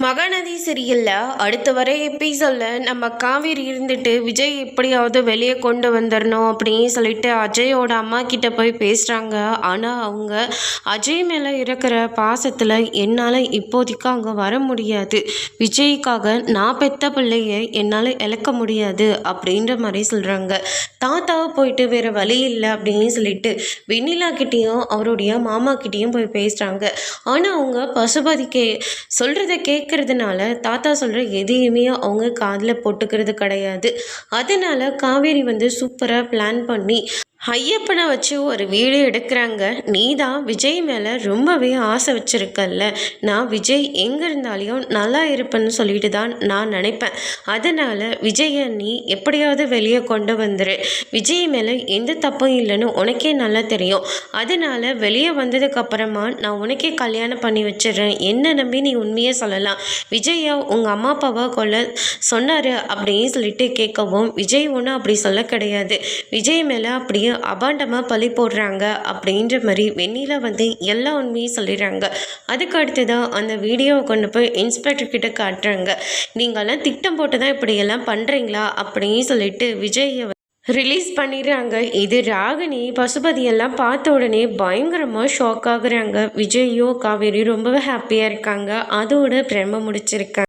மகாநதி சீரியலில் அடுத்த வர எபிசோடில் நம்ம காவேரி இருந்துட்டு விஜய் எப்படியாவது வெளியே கொண்டு வந்துடணும் அப்படின்னு சொல்லிட்டு அஜயோட அம்மா கிட்ட போய் பேசுகிறாங்க ஆனால் அவங்க அஜய் மேலே இருக்கிற பாசத்தில் என்னால் இப்போதைக்கு அங்கே வர முடியாது. விஜய்க்காக நான் பெத்த பிள்ளையை என்னால் இழக்க முடியாது அப்படின்ற மாதிரி சொல்கிறாங்க தாத்தாவை போயிட்டு வேறு வழி இல்லை அப்படின்னு சொல்லிட்டு வெண்ணிலா கிட்டேயும் அவருடைய மாமா கிட்டேயும் போய் பேசுகிறாங்க ஆனால் அவங்க பசுபதி கே கேட்குறதுனால தாத்தா சொல்கிற எதையுமே அவங்க காதில் போட்டுக்கிறது கிடையாது. அதனால காவேரி வந்து சூப்பராக பிளான் பண்ணி ஐயப்பனை வச்சு ஒரு வீடியோ எடுக்கிறாங்க. நீ தான் விஜய் மேலே ரொம்பவே ஆசை வச்சுருக்கல்ல. நான் விஜய் எங்கே இருந்தாலையும் நல்லா இருப்பேன்னு சொல்லிட்டு தான் நான் நினைப்பேன். அதனால் விஜயை நீ எப்படியாவது வெளியே கொண்டு வந்துரு. விஜய் மேலே எந்த தப்பும் இல்லைன்னு உனக்கே நல்லா தெரியும். அதனால் வெளியே வந்ததுக்கப்புறமா நான் உனக்கே கல்யாணம் பண்ணி வச்சிடுறேன். என்ன நம்பி நீ உண்மையே சொல்லலாம். விஜயா உங்கள் அம்மா அப்பாவை கொல்ல சொன்னார் அப்படின்னு சொல்லிட்டு கேட்கவும் விஜய் ஒன்றும் அப்படி சொல்ல கிடையாது. விஜய் மேலே அப்படியே அபாண்டமாக பழி போடுறாங்க அப்படின்ற மாதிரி வெண்ணிலா வந்து எல்லா உண்மையும் சொல்லிடுறாங்க. அதுக்கு அடுத்ததான் அந்த வீடியோவை கொண்டு போய் இன்ஸ்பெக்டர் கிட்ட காட்டுறாங்க. நீங்களாம் திட்டம் போட்டு தான் இப்படியெல்லாம் பண்ணுறீங்களா அப்படின்னு சொல்லிட்டு விஜயை ரிலீஸ் பண்ணிடுறாங்க. இது ராகினி பசுபதி எல்லாம் பார்த்த உடனே பயங்கரமாக ஷாக் ஆகுறாங்க. விஜயும் காவேரி ரொம்பவே ஹாப்பியாக இருக்காங்க. அதோட பிரம்ம முடிச்சிருக்காங்க.